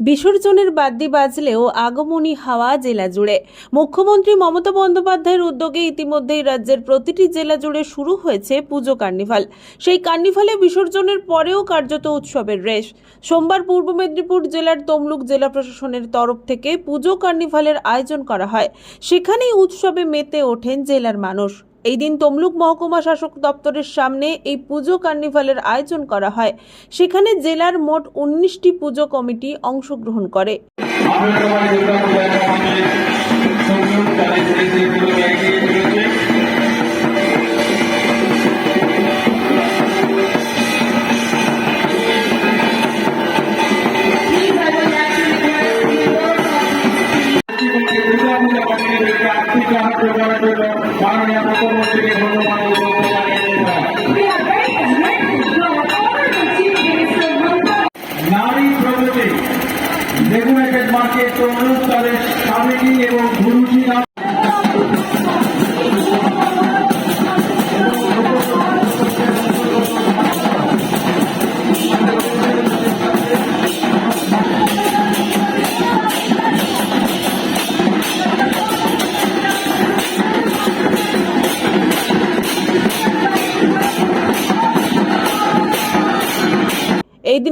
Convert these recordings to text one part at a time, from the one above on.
বিসর্জনের বাদ্যি বাজলেও আগমনী হাওয়া জেলা জুড়ে। মুখ্যমন্ত্রী মমতা বন্দ্যোপাধ্যায়ের উদ্যোগে ইতিমধ্যেই রাজ্যের প্রতিটি জেলা জুড়ে শুরু হয়েছে পুজো কার্নিভাল। সেই কার্নিভালে বিসর্জনের পরেও কার্যত উৎসবের রেশ। সোমবার পূর্ব মেদিনীপুর জেলার তমলুক জেলা প্রশাসনের তরফ থেকে পুজো কার্নিভালের আয়োজন করা হয়। সেখানেই উৎসবে মেতে ওঠেন জেলার মানুষ। এই দিন তমলুক মহকুমা শাসক দপ্তরের সামনে এই পুজো কার্নিভালের আয়োজন করা হয়। সেখানে জেলার মোট উনিশটি পুজো কমিটি অংশগ্রহণ করে।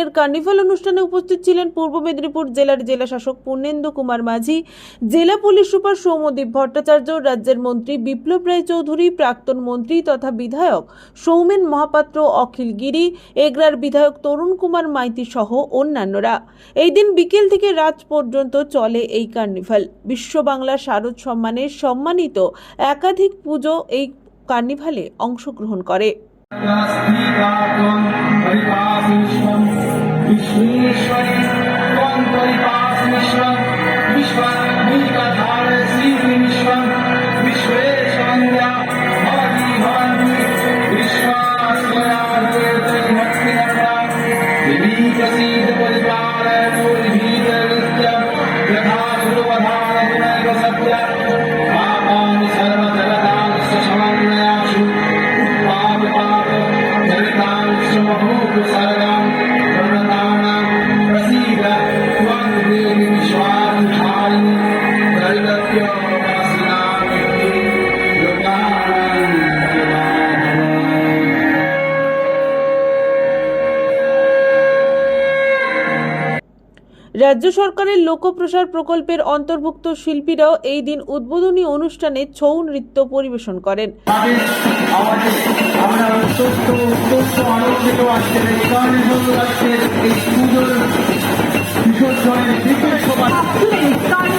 দিনের কার্নিভাল অনুষ্ঠানে উপস্থিত ছিলেন পূর্ব মেদিনীপুর জেলার জেলা শাসক কুমার মাঝি, জেলা পুলিশ সুপার সৌমদীপ ভট্টাচার্য, রাজ্যের মন্ত্রী বিপ্লব রায় চৌধুরী প্রাক্তন মন্ত্রী তথা বিধায়ক সৌমেন মহাপাত্র, অখিল গিরি, এগরার বিধায়ক তরুণ কুমার মাইতি সহ অন্যান্যরা। এই দিন বিকেল থেকে রাত পর্যন্ত চলে এই কার্নিভাল। বিশ্ব বাংলা শারদ সম্মানে সম্মানিত একাধিক পুজো এই কার্নিভালে অংশগ্রহণ করে। विश्वेश्वरी त्वं परिपासविश्वं विश्वमीकधार রাজ্য সরকারের লোকপ্রসার প্রকল্পের অন্তর্ভুক্ত শিল্পীরাও এই দিন উদ্বোধনী অনুষ্ঠানে ছৌ নৃত্য পরিবেশন করেন তাদের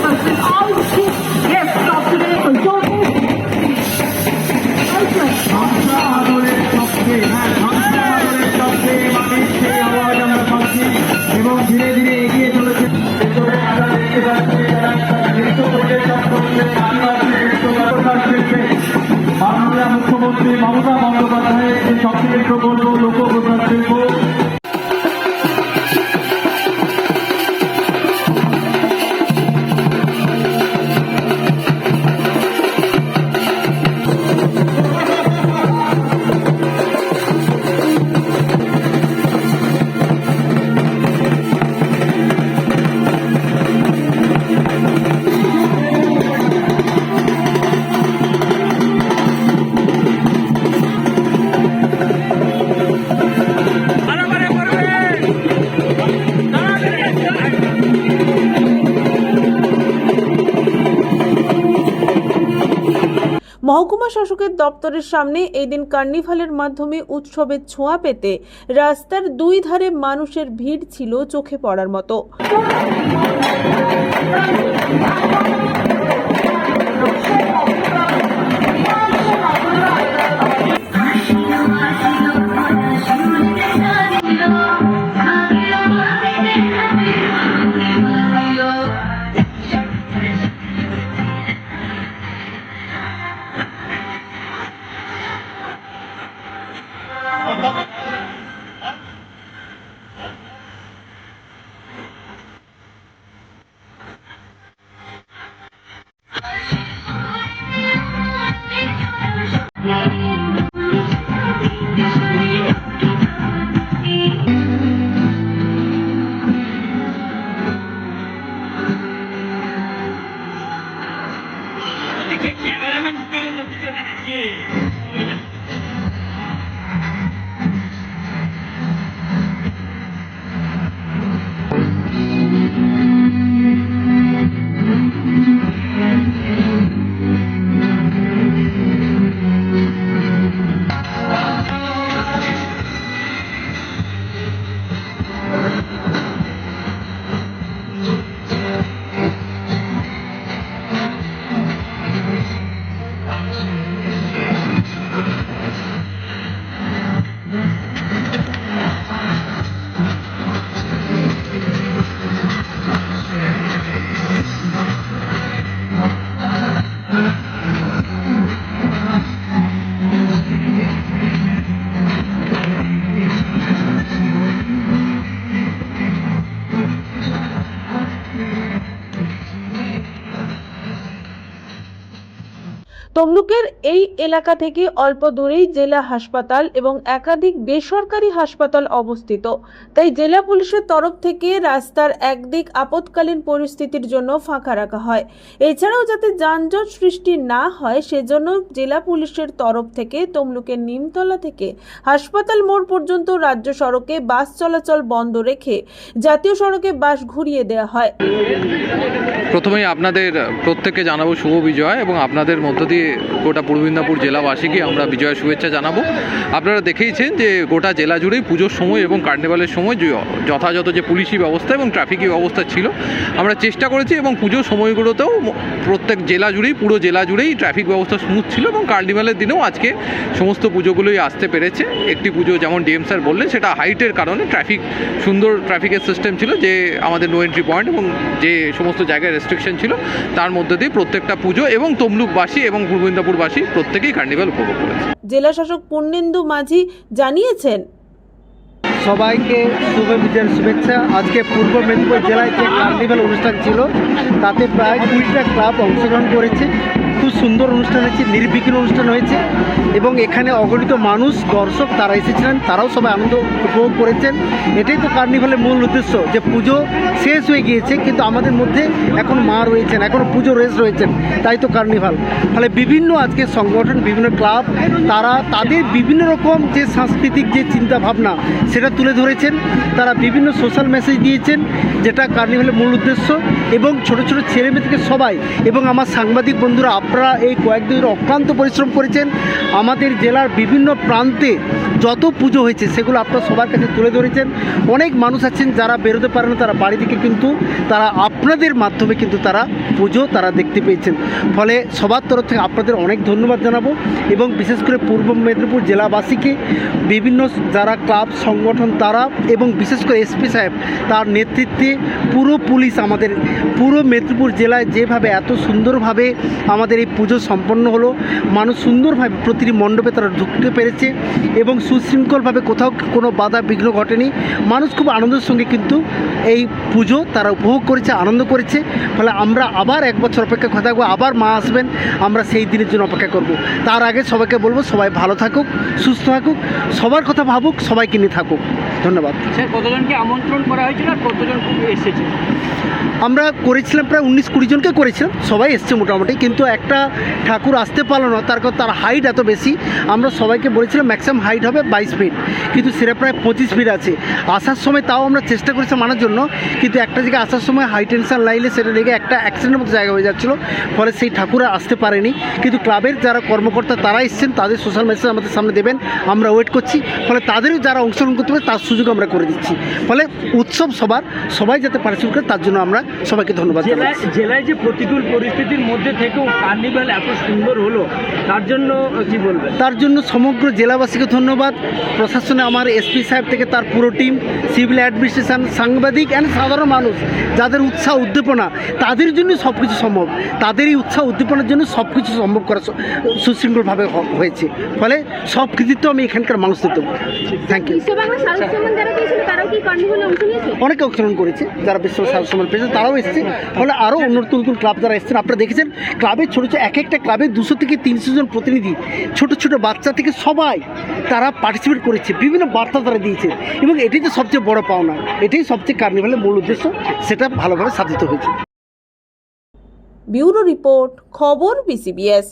মহকুমা শাসকের দপ্তরের সামনে এই দিন কার্নিভালের মাধ্যমে উৎসবের ছোঁয়া পেতে রাস্তার দুই ধারে মানুষের ভিড় ছিল চোখে পড়ার মতো। Yeah. তমলুকের এই এলাকা থেকে অল্প দূরেই জেলা হাসপাতাল এবং একাধিক বেসরকারি হাসপাতাল অবস্থিত। তাই জেলা পুলিশের তরফ থেকে রাস্তার একদিক আপৎকালীন পরিস্থিতির জন্য ফাঁকা রাখা হয়। এছাড়াও যাতে যানজট সৃষ্টি না হয়, সেজন্য জেলা পুলিশের তরফ থেকে তমলুকের নিমতলা থেকে হাসপাতাল মোড় পর্যন্ত রাজ্য সড়কে বাস চলাচল বন্ধ রেখে জাতীয় সড়কে বাস ঘুরিয়ে দেওয়া হয়। প্রথমেই আপনাদের প্রত্যেককে জানাব শুভ বিজয় এবং আপনাদের মধ্য দিয়ে গোটা পূর্ব মেদিনীপুর জেলাবাসীকে আমরা বিজয়ের শুভেচ্ছা জানাব। আপনারা দেখেইছেন যে গোটা জেলা জুড়েই পুজোর সময় এবং কার্নিভালের সময় যথাযথ যে পুলিশি ব্যবস্থা এবং ট্রাফিকি ব্যবস্থা ছিল, আমরা চেষ্টা করেছি এবং পুজোর সময়গুলোতেও প্রত্যেক জেলা জুড়েই, পুরো জেলা জুড়েই ট্রাফিক ব্যবস্থা স্মুথ ছিল এবং কার্নিভালের দিনেও আজকে সমস্ত পুজোগুলোই আসতে পেরেছে। একটি পুজো যেমন ডিএম স্যার বললেন, সেটা হাইটের কারণে ট্রাফিক, সুন্দর ট্রাফিকের সিস্টেম ছিল যে আমাদের নো এন্ট্রি পয়েন্ট এবং যে সমস্ত জায়গায় রেস্ট্রিকশন ছিল, তার মধ্যে দিয়ে প্রত্যেকটা পুজো এবং তমলুকবাসী এবং পূর্ব মেদিনীপুরবাসী প্রত্যেকেই কার্নিভাল উপভোগ করেছে। জেলা শাসক পূর্ণেন্দু মাঝি জানিয়েছেন সবাইকে শুভ বিজয়ের শুভেচ্ছা। আজকে পূর্ব মেদিনীপুর জেলায় যে কার্নিভাল অনুষ্ঠান ছিল তাতে প্রায় কুড়িটা ক্লাব অংশগ্রহণ করেছে। খুব সুন্দর অনুষ্ঠান হয়েছে, নির্বিঘ্ন অনুষ্ঠান হয়েছে এবং এখানে অগণিত মানুষ, দর্শক তারা এসেছিলেন, তারাও সবাই আনন্দ উপভোগ করেছেন। এটাই তো কার্নিভালের মূল উদ্দেশ্য, যে পুজো শেষ হয়ে গিয়েছে, কিন্তু আমাদের মধ্যে এখন মা রয়েছেন এখনও পুজো রেস রয়েছেন, তাই তো কার্নিভাল। ফলে বিভিন্ন আজকে সংগঠন, বিভিন্ন ক্লাব, তারা তাদের বিভিন্ন রকম যে সাংস্কৃতিক যে চিন্তা ভাবনা সেটা তুলে ধরেছেন। তারা বিভিন্ন সোশ্যাল মেসেজ দিয়েছেন, যেটা কার্নিভালের মূল উদ্দেশ্য এবং ছোট ছোট ছেলে মেয়ে থেকে সবাই এবং আমার সাংবাদিক বন্ধুরা আপনারা এই কয়েকদিন অক্লান্ত পরিশ্রম করেছেন। আমাদের জেলার বিভিন্ন প্রান্তে যত পুজো হয়েছে, সেগুলো আপনারা সবার কাছে তুলে ধরেছেন। অনেক মানুষ আছেন যারা বেরোতে পারে না, তারা বাড়ি থেকে কিন্তু তারা আপনাদের মাধ্যমে কিন্তু তারা পুজো তারা দেখতে পেয়েছেন। ফলে সবার তরফ থেকে আপনাদের অনেক ধন্যবাদ জানাব এবং বিশেষ করে পূর্ব মেদিনীপুর জেলাবাসীকে, বিভিন্ন যারা ক্লাব, সংগঠন তারা এবং বিশেষ করে এসপি সাহেব তার নেতৃত্বে পুরো পুলিশ আমাদের, পুরো মেদিনীপুর জেলায় যেভাবে এত সুন্দরভাবে আমাদের এই পুজো সম্পন্ন হলো। মানুষ সুন্দরভাবে প্রতিটি মণ্ডপে তারা ঢুকতে পেরেছে এবং সুশৃঙ্খলভাবে কোথাও কোনো বাধা বিঘ্ন ঘটেনি। মানুষ খুব আনন্দের সঙ্গে কিন্তু এই পুজো তারা উপভোগ করেছে আনন্দ করেছে। ফলে আমরা আবার এক বছর অপেক্ষা করে থাকব আবার মা আসবেন আমরা সেই দিনের জন্য অপেক্ষা করব। তার আগে সবাইকে বলব সবাই ভালো থাকুক সুস্থ থাকুক সবার কথা ভাবুক সবাইকে নিয়ে থাকুক। ধন্যবাদ। স্যার কতজনকে আমন্ত্রণ করা হয়েছিল আর কতজন এসেছে? আমরা করেছিলাম প্রায় উনিশ কুড়ি জনকে করেছিলাম সবাই এসছে মোটামুটি কিন্তু একটা ঠাকুর আসতে পারল না তার কারণ তার হাইট এত বেশি। আমরা সবাইকে বলেছিলাম ম্যাক্সিমাম হাইট হবে বাইশ ফিট কিন্তু সেটা প্রায় পঁচিশ ফিট আছে। আসার সময় তাও আমরা চেষ্টা করেছি মানার জন্য কিন্তু একটা জায়গায় আসার সময় হাই টেনশন লাইলে সেটা লেগে একটা অ্যাক্সিডেন্টের মতো জায়গা হয়ে যাচ্ছিল ফলে সেই ঠাকুর আসতে পারেনি। কিন্তু ক্লাবের যারা কর্মকর্তা তারা এসছেন তাদের সোশ্যাল মেসেজ আমাদের সামনে দেবেন আমরা ওয়েট করছি। ফলে তাদেরও যারা অংশগ্রহণ করতে পারে তার সুযোগ আমরা করে দিচ্ছি। ফলে উৎসব সবার সবাই যাতে পার্টিসিপেট করে তার জন্য আমরা সবাইকে ধন্যবাদ জেলায় জেলায় যে প্রতিকূল পরিস্থিতির মধ্যে থেকেও কার্নিভাল এত সুন্দর হলো তার জন্য কি বলবেন? তার জন্য সমগ্র জেলাবাসীকে ধন্যবাদ। প্রশাসনে আমার এসপি সাহেব থেকে তার পুরো টিম সিভিল অ্যাডমিনিস্ট্রেশন সাংবাদিক অ্যান্ড সাধারণ মানুষ যাদের উৎসাহ উদ্দীপনা তাদের জন্য সব কিছু সম্ভব। তাদেরই উৎসাহ উদ্দীপনার জন্য সব কিছু সম্ভব করা সুশৃঙ্খলভাবে হয়েছে। ফলে সব কৃতিত্ব আমি এখানকার মানুষদের দেবো। থ্যাংক ইউ অনেকে অংশগ্রহণ করেছে যারা বিশ্ব সাহায্য সম্মান পেয়েছে তারাও এসেছে। ফলে আরও অন্য নতুন নতুন ক্লাব যারা এসেছেন আপনারা দেখেছেন ক্লাবের ছোটো ছোটো এক একটা ক্লাবে দুশো থেকে তিনশো জন প্রতিনিধি, ছোট ছোট বাচ্চা থেকে সবাই তারা পার্টিসিপেট করেছে, বিভিন্ন বার্তা তারা দিয়েছে এবং এটাই তো সবচেয়ে বড় পাওনা, এটাই সবচেয়ে কার্নিভালের মূল উদ্দেশ্য, সেটা ভালোভাবে সাধিত হয়েছে। ব্যুরো রিপোর্ট, খবর বিসিবিএস